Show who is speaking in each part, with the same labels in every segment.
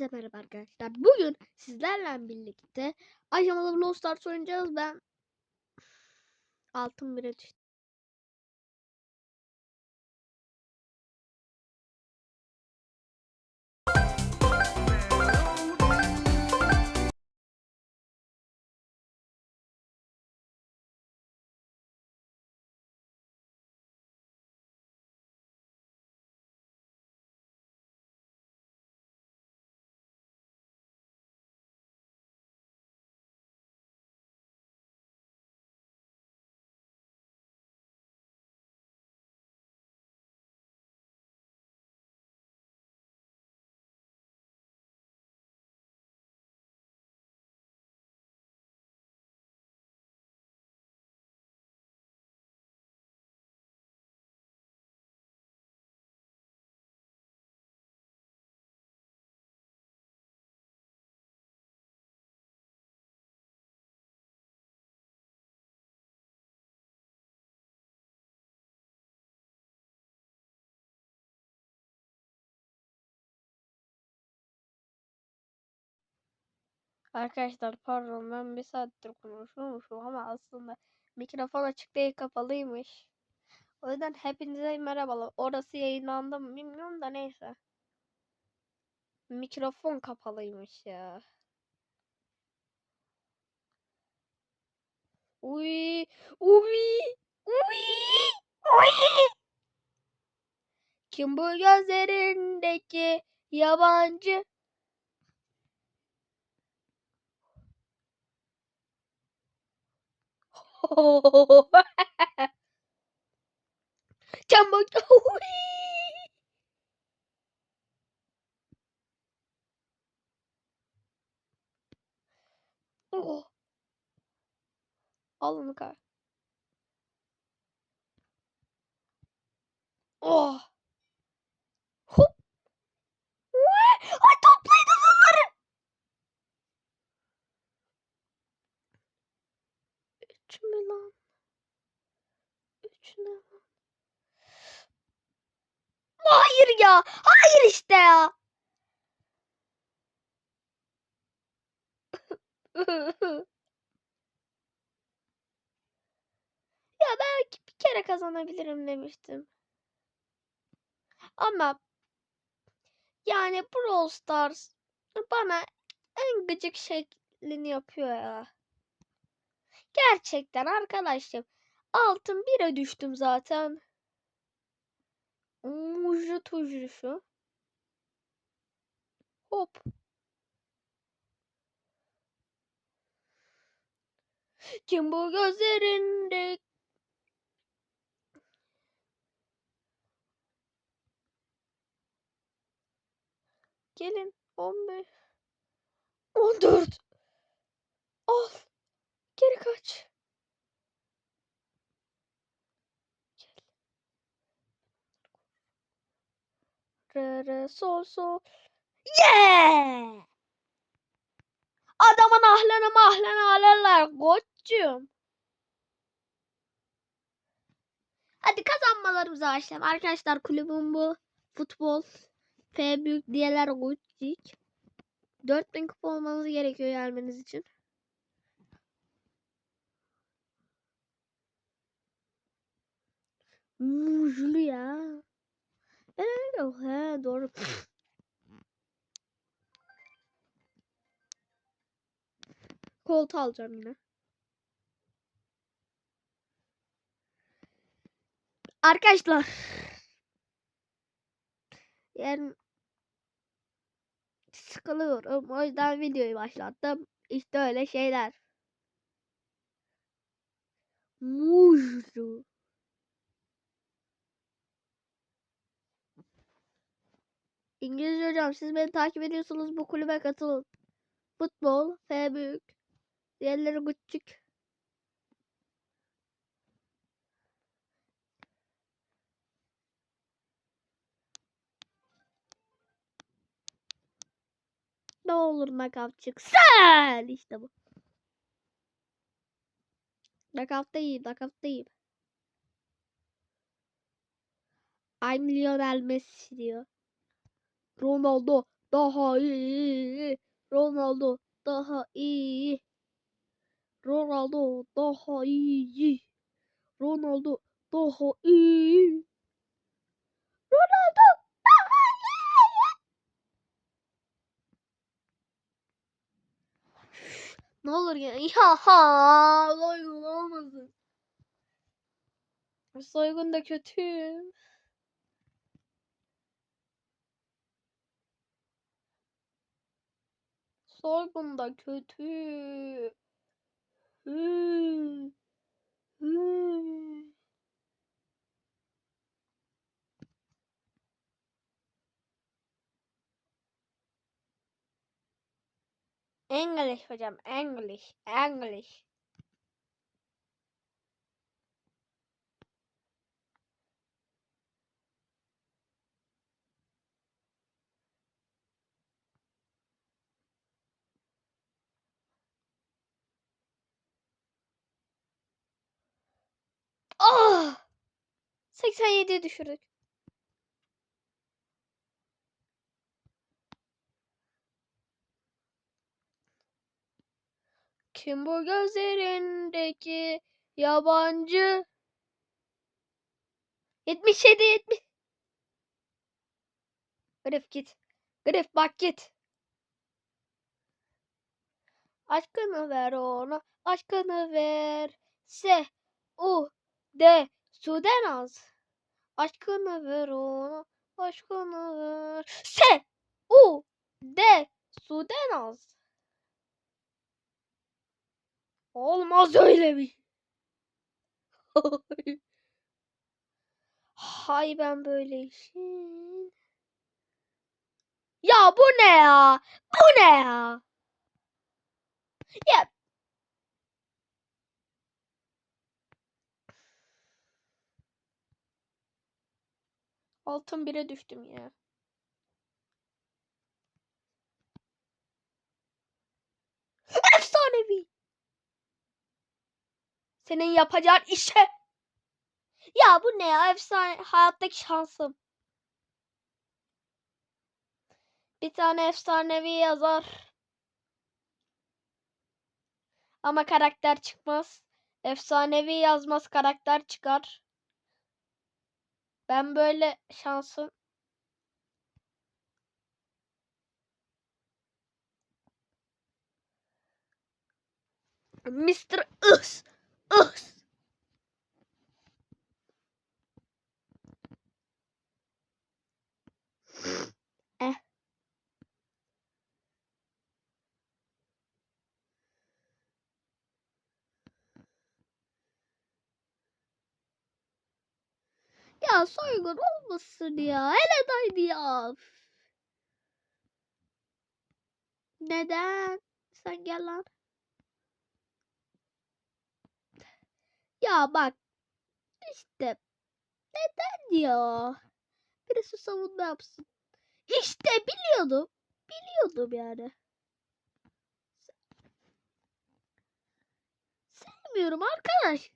Speaker 1: Hepinize merhaba arkadaşlar. Bugün sizlerle birlikte aşamalı Brawl Stars oynayacağız. Ben altın bire düştüm. Arkadaşlar pardon ben bir saattir konuşuyormuşum ama aslında mikrofon açık değil kapalıymış. O yüzden hepinize merhabalar. Orası yayınlandı mı bilmiyorum da neyse. Mikrofon kapalıymış ya. Uy, uy, uy, uy. Kim bu gözlerindeki yabancı? Çabuk. Oh. Al onu kar. Oh. Hop. Vay! 3 mü lan? 3 ne lan? Hayır ya. Hayır işte ya. ya belki bir kere kazanabilirim demiştim. Ama yani Brawl Stars bana en gıcık şeklini yapıyor ya. Gerçekten arkadaşım. Altın bire düştüm zaten. Ucu tucu şu. Hop. Kim bu gözlerinde? Gelin 15 14 Al. Geri kaç. Re re sol sol. Yeah! Adamın ahlını mahlını alırlar koçum. Hadi kazanmalarımıza başlayalım. Arkadaşlar kulübüm bu. Futbol. F büyük diğerler Gucci. 4000 kupa olmanız gerekiyor gelmeniz için. Muzlu ya. Evet, he doğru. Koltuğu alacağım yine. Arkadaşlar. Yani sıkılıyorum. O yüzden videoyu başlattım. İşte öyle şeyler. Muzlu. İngilizce hocam siz beni takip ediyorsunuz bu kulübe katılın. Futbol, F büyük. Diğerleri küçük. Ne olur knockout çıksın. İşte bu. Knockout değil. I'm Lionel Messi diyor. Ronaldo. daha iyi. Ronaldo daha iyi. Ronaldo daha iyi. Ronaldo daha iyi. Ronaldo daha iyi. Ne olur ya. Ya ha. Soygun olmasın. Soygun da kötü. Soygun da kötü. Hı. Hı. English hocam. English. English. Ah! 87'ye düşürdük. Kim bu gözlerindeki yabancı? 77 70. Grif git. Grif bak git. Aşkını ver ona. Aşkını ver. Se. U. De. Suden az. Aşkını ver ona. Aşkını ver. Se. U. De. Suden az. Olmaz öyle bir. Hay ben böyle işin. Ya bu ne ya? Bu ne ya? Ya. Altın bire düştüm ya. Efsanevi. Senin yapacağın işe. Ya bu ne ya? Efsane hayattaki şansım. Bir tane efsanevi yazar. Ama karakter çıkmaz. Efsanevi yazmaz karakter çıkar. Ben böyle şansım. Mr. Is. Is. Eh. Ya soygun olmasın ya. Hele daydı ya. Neden? Sen gel lan. Ya bak. İşte. Neden ya? Birisi savunma yapsın. İşte biliyordum. Biliyordum yani. Sevmiyorum arkadaş.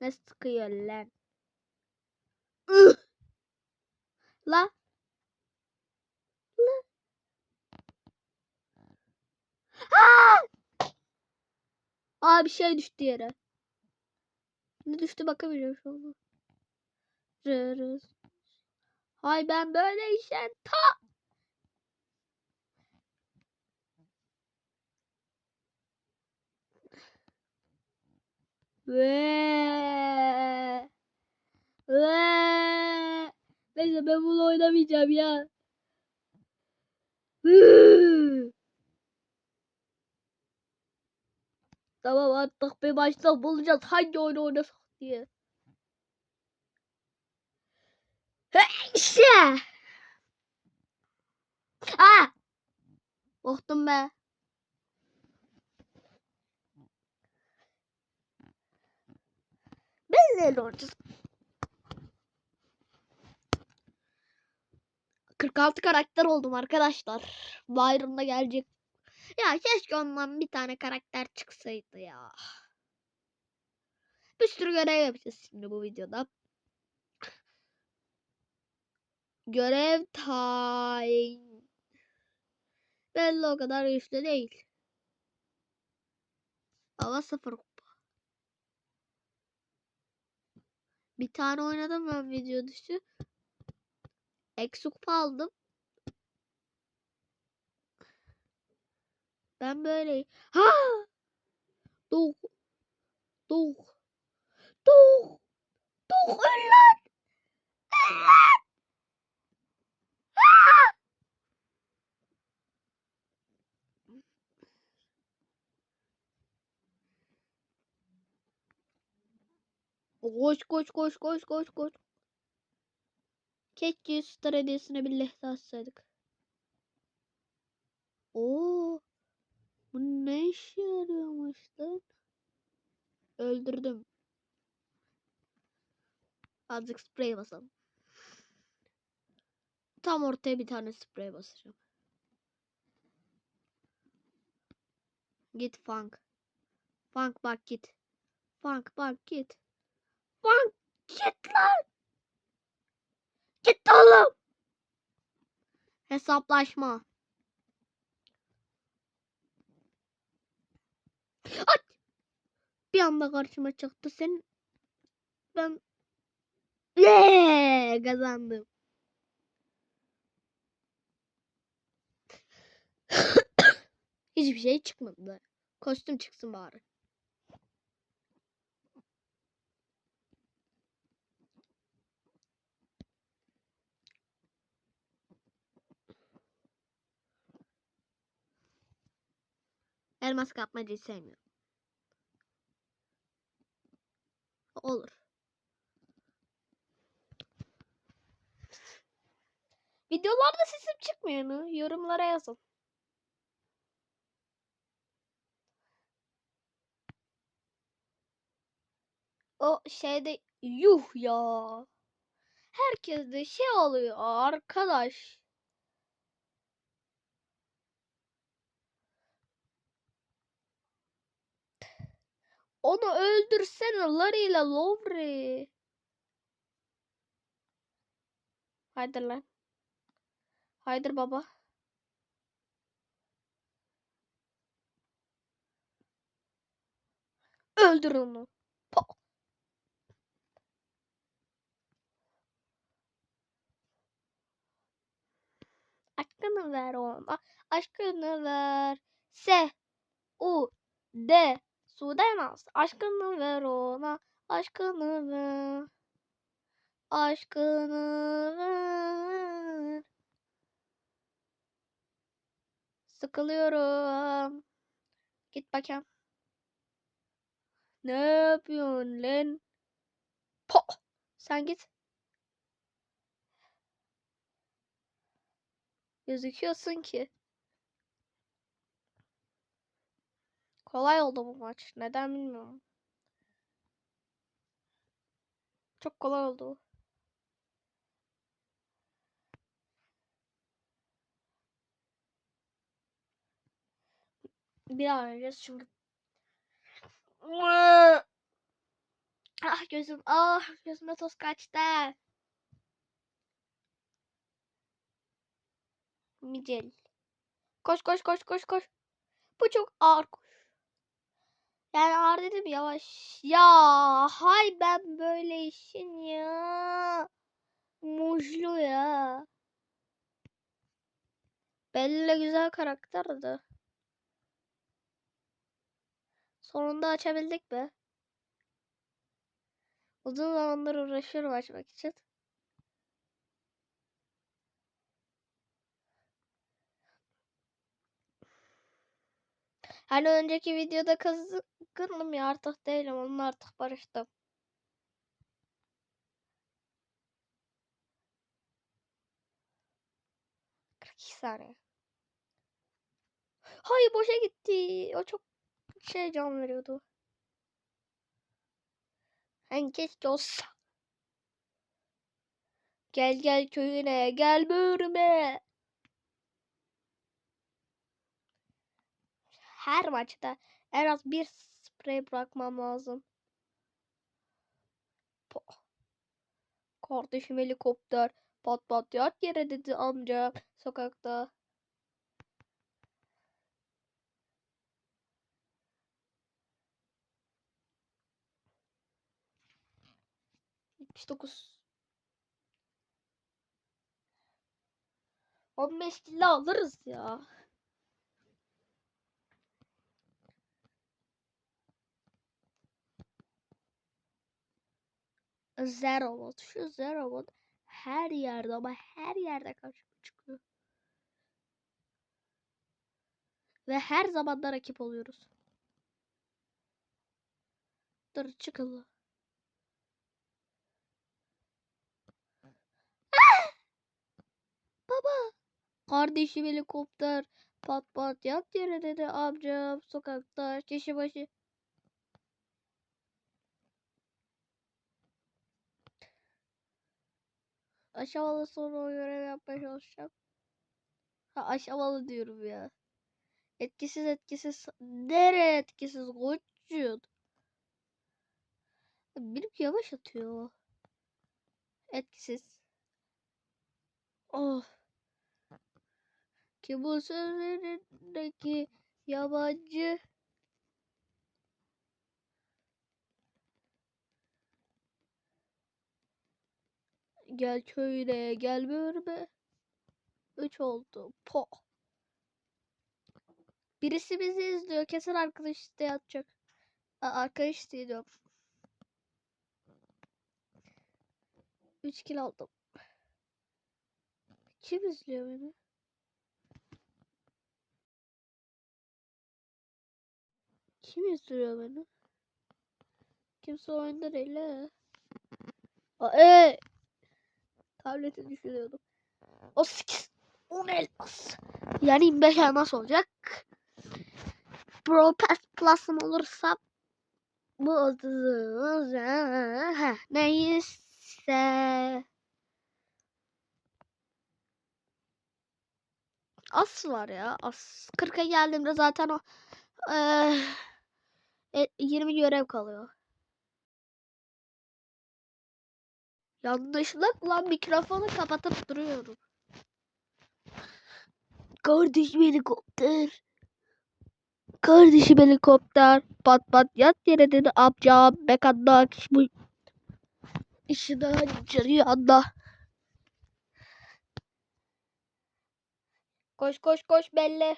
Speaker 1: Ne sıkıyor lan? La. La. Aa! Aa bir şey düştü yere. Ne düştü bakabiliyorum şu an. Rırız. Hay ben böyle işe ta. Ve ve Neyse ben bunu oynamayacağım ya. Tamam artık bir maçta bulacağız hangi oyunu oynasak diye. İşte. Aa! Korktum be. Ben de olacağız. 46 karakter oldum arkadaşlar. Byron'da gelecek. Ya keşke ondan bir tane karakter çıksaydı ya. Bir sürü görev yapacağız şimdi bu videoda. Görev tayin. Belli o kadar güçlü değil. Ama sıfır Bir tane oynadım ben video dışı. Eksi kupa aldım. Ben böyle ha Doğ Doğ Doğ Doğ öl lan öl lan Ah! Koş koş koş koş koş koş. Keşke Star hediyesine bir lehte atsaydık. Oo. Bu ne işe yarıyormuş lan? Öldürdüm. Azıcık sprey basalım. Tam ortaya bir tane sprey basacağım. Git Funk. Funk bak git. Funk bak git. Funk git lan. Git oğlum. Hesaplaşma. At. Bir anda karşıma çıktı. Sen ben Yeee kazandım. Hiçbir şey çıkmadı. Kostüm çıksın bari. Elmas kapmacayı sevmiyorum. Olur. Videolarda sesim çıkmıyor mu? Yorumlara yazın. O şeyde yuh ya. Herkes de şey oluyor arkadaş. Onu öldürsene Larry Lowry. Haydi lan. Haydi baba. Öldür onu. Pa. Aşkını ver ona. Aşkını ver. Se. U. D. Su demez. Aşkını ver ona. Aşkını ver. Aşkını ver. Sıkılıyorum. Git bakayım. Ne yapıyorsun lan? Po. Sen git. Gözüküyorsun ki. Kolay oldu bu maç. Neden bilmiyorum. Çok kolay oldu. Bir daha oynayacağız çünkü. Ah gözüm, ah gözüme toz kaçtı. Micel. Koş koş koş koş koş. Bu çok ağır koş. Yani ağır dedim yavaş. Ya hay ben böyle işin ya. Mujlu ya. Bella güzel karakterdi. Sonunda açabildik be. Uzun zamandır uğraşıyorum açmak için. Hani önceki videoda kızgındım ya artık değilim. Onunla artık barıştım. İki saniye. Hayır boşa gitti. O çok şey can veriyordu. Hani keşke olsa. Gel gel köyüne gel bölüme. Her maçta en az bir sprey bırakmam lazım. Po. Kardeşim helikopter. Pat pat yat yere dedi amca sokakta. Yetmiş dokuz. On beş kilo alırız ya. Zero bot. Şu zero bot her yerde ama her yerde karşıma çıkıyor. Ve her zaman da rakip oluyoruz. Dur çıkın. Baba. Kardeşim helikopter. Pat pat yat yere dedi amcam sokakta kişi başı. Aşamalı sonra o görev yapmaya çalışacağım. Ha aşamalı diyorum ya. Etkisiz etkisiz. Nereye etkisiz koçun? Benim yavaş atıyor. Etkisiz. Oh. Ki bu sözlerindeki yabancı. Gel köyüne gel bölme. Üç oldu. Po. Birisi bizi izliyor. Kesin arkadaş isteği atacak. Aa, arkadaş isteği diyorum. 3 kilo aldım. Kim izliyor beni? Kim izliyor beni? Kimse oyunda değil ha. Aa, ee! Tableti düşürüyordum. O 8 10 elmas. Yani 25 elmas olacak. Pro Pass Plus'ım olursa bu adı Heh, neyse. As var ya. As 40'a geldiğimde zaten o eee, e, 20 görev kalıyor. Yanlışlıkla mikrofonu kapatıp duruyorum. Kardeşim helikopter. Kardeşim helikopter. Pat pat yat yere dedi amcam. Mekanda bu işi daha canı anda. Koş koş koş belli.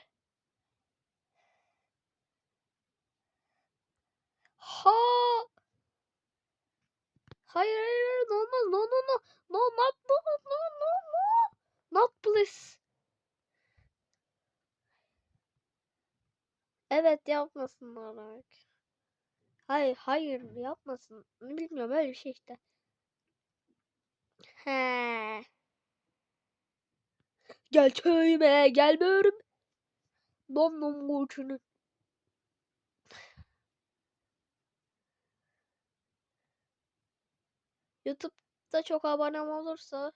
Speaker 1: Ha. Hayır hayır hayır no no no no no no not no no no no not please. Evet yapmasınlar bak. Hayır hayır yapmasın. Bilmiyorum öyle bir şey işte. He. Gel köyüme gel böğrüm. Nom nom YouTube'da çok abonem olursa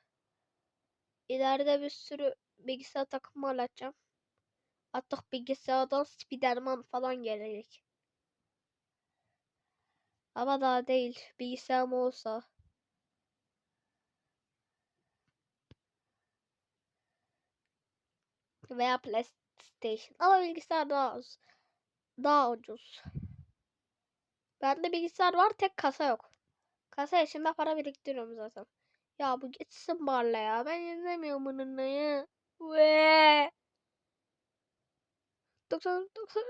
Speaker 1: ileride bir sürü bilgisayar takımı alacağım. Artık bilgisayardan Spiderman falan gelecek. Ama daha değil. Bilgisayarım olsa. Veya PlayStation. Ama bilgisayar daha az. Daha ucuz. Bende bilgisayar var tek kasa yok. Kasa içinde para biriktiriyorum zaten. Ya bu geçsin barla ya. Ben izlemiyorum bununla ya. Ve 90 90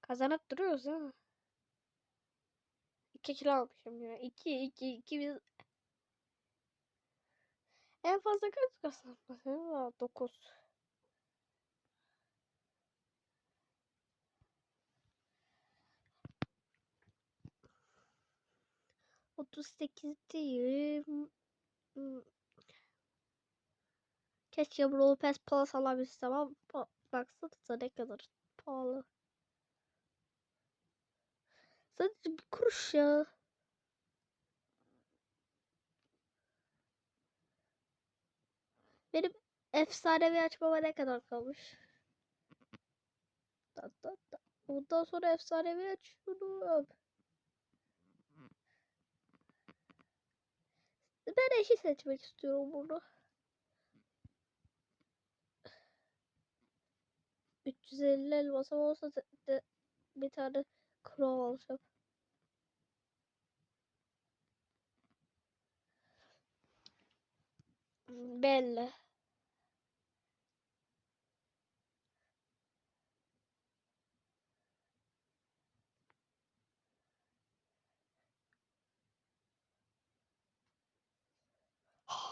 Speaker 1: Kazanıp duruyoruz ha. 2 kilo almışım ya. 2 2 2 biz en fazla kaç kazanmışım? 9. Otuz sekizdeyim. Hmm. Keşke Brawl Pass Plus alabilsem ama ba- baksanıza ne kadar pahalı. Sadece bir kuruş ya. Benim efsanevi açmama ne kadar kalmış? Da, da, da. Ondan sonra efsanevi açıyorum. Ben eşi seçmek istiyorum bunu. 350 elmasım olsa da bir tane crow alacağım. Belli.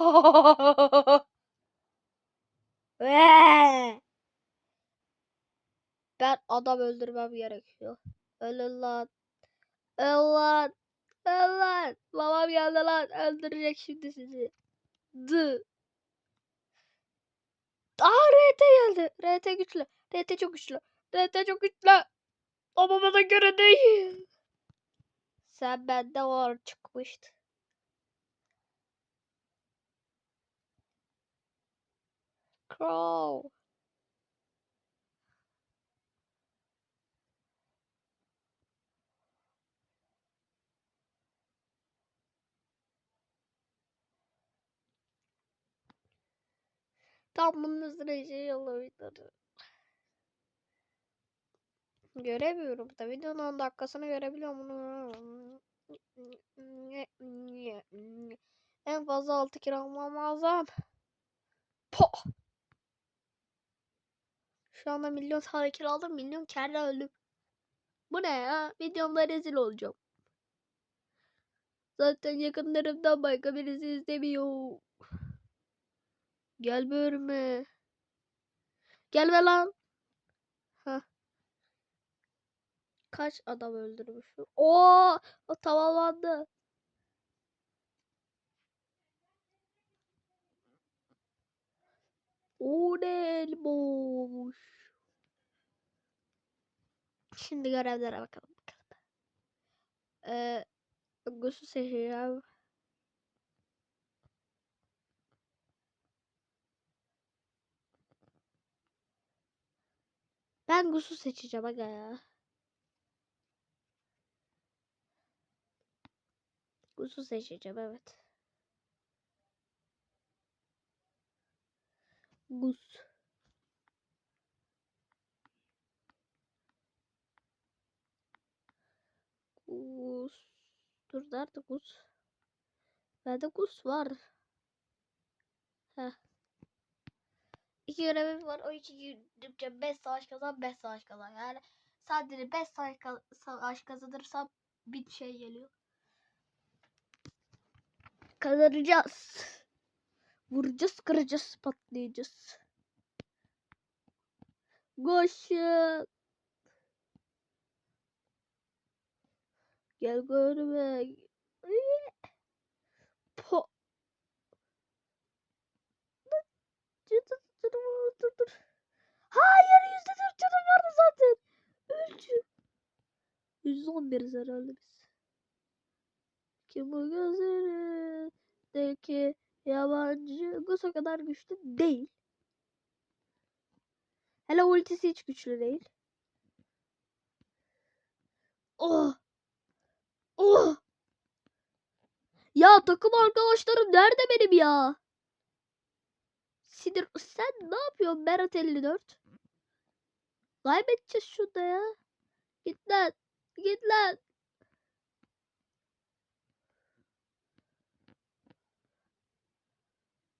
Speaker 1: ben adam öldürmem gerekiyor. Ölün lan. Öl lan. Öl lan. Babam geldi lan. Öldürecek şimdi sizi. Dı. Aa RT geldi. RT güçlü. RT çok güçlü. RT çok güçlü. Ama bana göre değil. Sen bende var çıkmıştı. Crow. Tam bunun üstüne şey olabilir. Göremiyorum da videonun 10 dakikasını görebiliyorum bunu. En fazla 6 kilo almam lazım. Po. Şu anda milyon kilo aldım. Milyon kere öldüm. Bu ne ya? Videomda rezil olacağım. Zaten yakınlarımdan başka birisi istemiyor. Gel bölme. Gelme lan. Hah. Kaç adam öldürmüşüm? Oo, o tamamlandı. O ne elboş. Şimdi görevlere bakalım. bakalım. Ee, Gus'u seçeceğim. Ben Gus'u seçeceğim aga ya. Gus'u seçeceğim evet. Gus. Gus. Dur nerede Gus? Bende Gus var. Heh. İki görevim var. O iki gidince 5 savaş kazan 5 savaş kazan. Yani sadece 5 savaş, savaş kazanırsam bir şey geliyor. Kazanacağız. Vuracağız, kıracağız, patlayacağız. Koşun. Gel görme. Po. Dur, dur, dur. Hayır yüzde dört canım vardı zaten. Öldü. Yüzde on biriz herhalde biz. Kim bu gözlerindeki yabancı Gus o kadar güçlü değil. Hele ultisi hiç güçlü değil. Oh. Takım arkadaşlarım nerede benim ya? Sinir sen ne yapıyorsun Berat 54? Kaybedeceğiz şurada ya. Git lan. Git lan.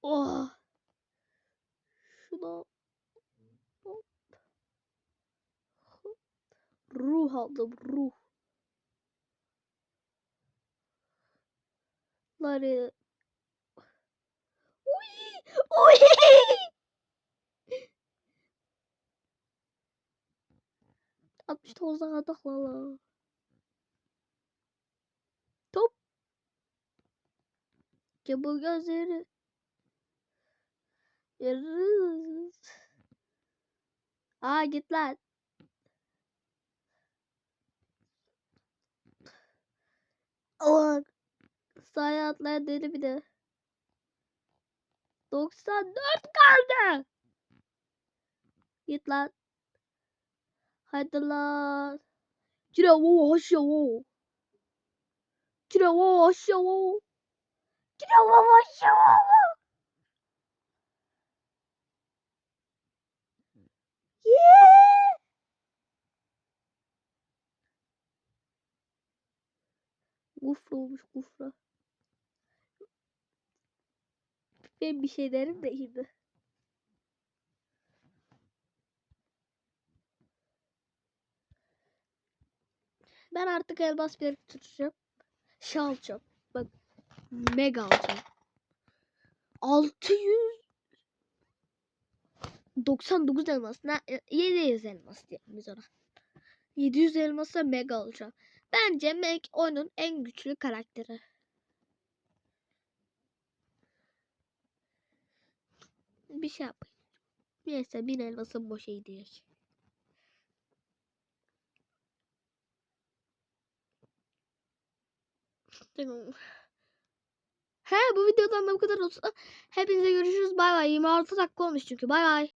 Speaker 1: Oh. Şuna. Hop. Ruh aldım ruh. Ları. Uy! Uy! Altmış tozdan adakla Top. Çabuk gözleri. Yarız. Aa git lan. Allah. Sahaya atlayan bir de. 94 kaldı. Git lan. Hadi lan. Kira wo aşağı wo. Kira wo aşağı wo. Yavaş yavaş. Yeah. Gufra olmuş gufra. Ben bir şey derim de şimdi. Ben artık elmas bir tutacağım. Şey alacağım. Bak mega alacağım. 600 99 elmas. Ne, 700 elmas diyelim biz ona. 700 elmasla mega alacağım. Bence Meg oyunun en güçlü karakteri. Bir şey yapayım. Neyse bin elmasım boşa. Tamam. He bu videodan da bu kadar olsun. Hepinize görüşürüz. Bay bay. 26 dakika olmuş çünkü. Bay bay.